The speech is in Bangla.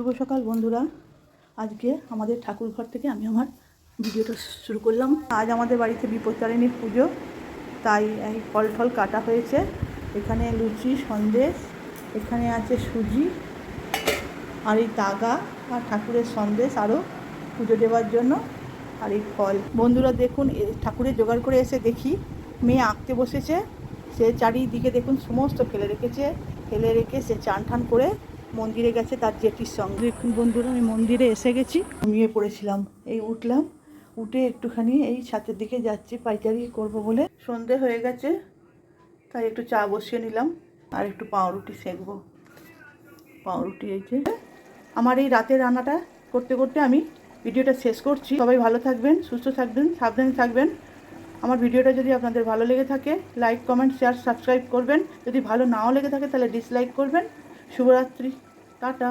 শুভ সকাল বন্ধুরা। আজকে আমাদের ঠাকুর ঘর থেকে আমি আমার ভিডিওটা শুরু করলাম। আজ আমাদের বাড়িতে বিপত্তারিণীর পুজো, তাই এই ফল টল কাটা হয়েছে। এখানে লুচি, সন্দেশ, এখানে আছে সুজি, আর এই তাগা আর ঠাকুরের সন্দেশ আরও পুজো দেওয়ার জন্য আর এই ফল। বন্ধুরা দেখুন ঠাকুরের জোগাড় করে এসে দেখি, মেয়ে আঁকতে বসেছে। সে চারিদিকে দেখুন, সমস্ত ফেলে রেখেছে। ফেলে রেখে সে চান করে মন্দিরে গেছে তার জেঠির সঙ্গে। দেখুন বন্ধুরা, আমি মন্দিরে এসে গেছি। ঘুমিয়ে পড়েছিলাম, এই উঠলাম, উঠে একটুখানি এই ছাতের দিকে যাচ্ছি, পাইকারি করব বলে। সন্ধে হয়ে গেছে, তাই একটু চা বসিয়ে নিলাম, আর একটু পাউরুটি সেঁকবো। পাউরুটি এই যে, আমার এই রাতের রান্নাটা করতে করতে আমি ভিডিওটা শেষ করছি। সবাই ভালো থাকবেন, সুস্থ থাকবেন, সাবধানে থাকবেন। আমার ভিডিওটা যদি আপনাদের ভালো লেগে থাকে লাইক কমেন্ট শেয়ার সাবস্ক্রাইব করবেন। যদি ভালো নাও লেগে থাকে, তাহলে ডিসলাইক করবেন। শুভরাত্রি টাটা।